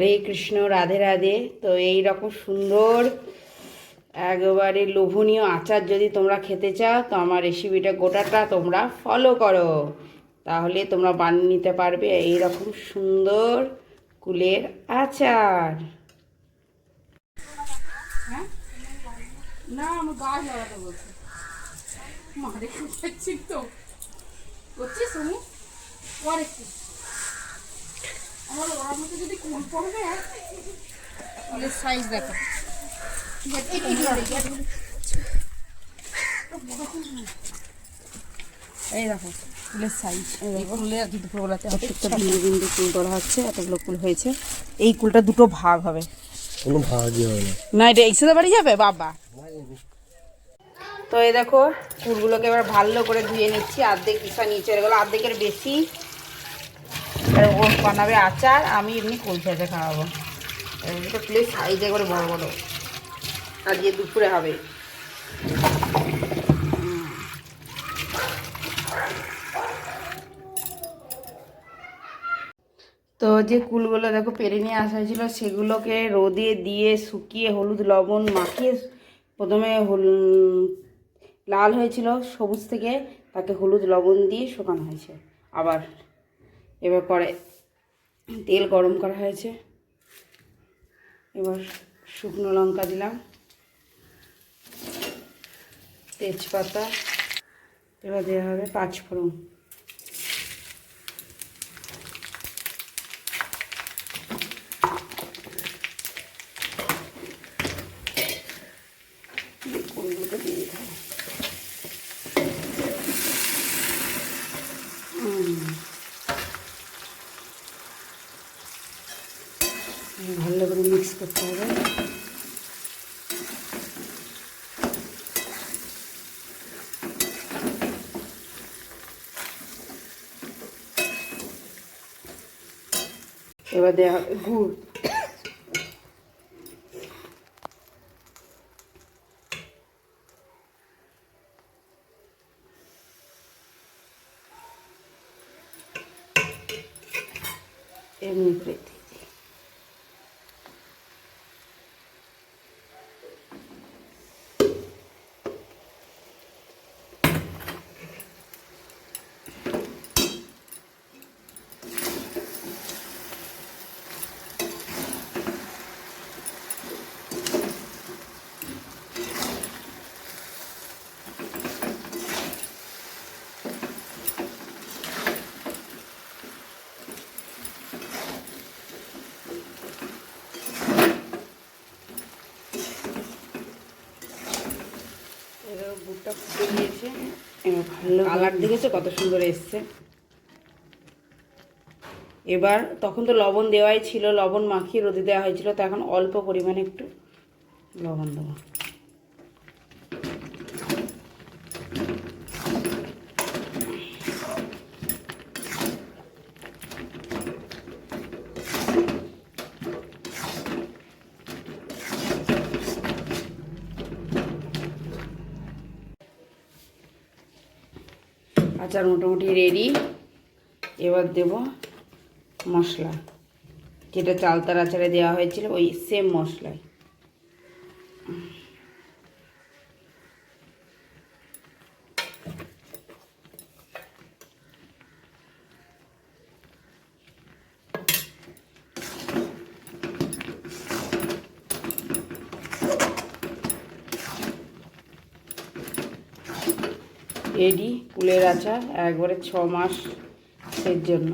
হরে কৃষ্ণ, রাধে রাধে। তো এই রকম সুন্দর, একেবারে লোভনীয় আচার যদি তোমরা খেতে চাও, তো আমার রেসিপিটা গোটাটা তোমরা ফলো করো। তাহলে তোমরা বানিয়ে নিতে পারবে এই রকম সুন্দর কুলের আচার। হ্যাঁ? না, আমি গাছ লাগাতে বলছি। মারে তো। করছিস তুমি? পরে আমার ওর মধ্যে যদি কুল পড়বে কুলের সাইজ দেখো। এই দেখো ফুলের সাইজ ফুল করা হচ্ছে এতগুলো ফুল হয়েছে। এই কুলটা দুটো ভাগ হবে। কোনো ভাগই না। না এটা একসাথে বাড়ি যাবে? বাবা। তো এই দেখো ফুলগুলোকে এবার ভালো করে ধুয়ে নিচ্ছি। অর্ধেক পিসা নিচে এগুলো অর্ধেকের বেশি। আর ও বানাবে আচার, আমি এমনি ফুল ভেজে খাওয়াবো। এগুলো ফুলের সাইজ একবারে বড় বড়। আজকে দুপুরে হবে। তো যে কুলগুলো দেখো পেরে নিয়ে আসা হয়েছিল, সেগুলোকে রোদে দিয়ে শুকিয়ে হলুদ লবণ মাখিয়ে প্রথমে লাল হয়েছিল সবুজ থেকে, তাকে হলুদ লবণ দিয়ে শুকানো হয়েছে। আবার এবার পরে তেল গরম করা হয়েছে। এবার শুকনো লঙ্কা দিলাম। তেজপাতা। এবার দেওয়া হবে পাঁচফোড়ন কুলগুলো দিয়ে দিতে হবে হুম। ভালো করে মিক্স করতে হবে এবার দেওয়া হবে গুড় এমনি করে। গুড়টা ফুটে ভালো কালার দেখেছে? কত সুন্দর এসছে। এবার তখন তো লবণ দেওয়াই ছিল, লবণ মাখিয়ে রোদে দেওয়া হয়েছিল, তো এখন অল্প পরিমাণে একটু লবণ দেবো। আচার মোটামুটি রেডি এবার দেব মশলা। যেটা চালতার আচারে দেওয়া হয়েছিল ওই সেম মশলাই। রেডি কুলের আচার একবারে ছ মাসের জন্য।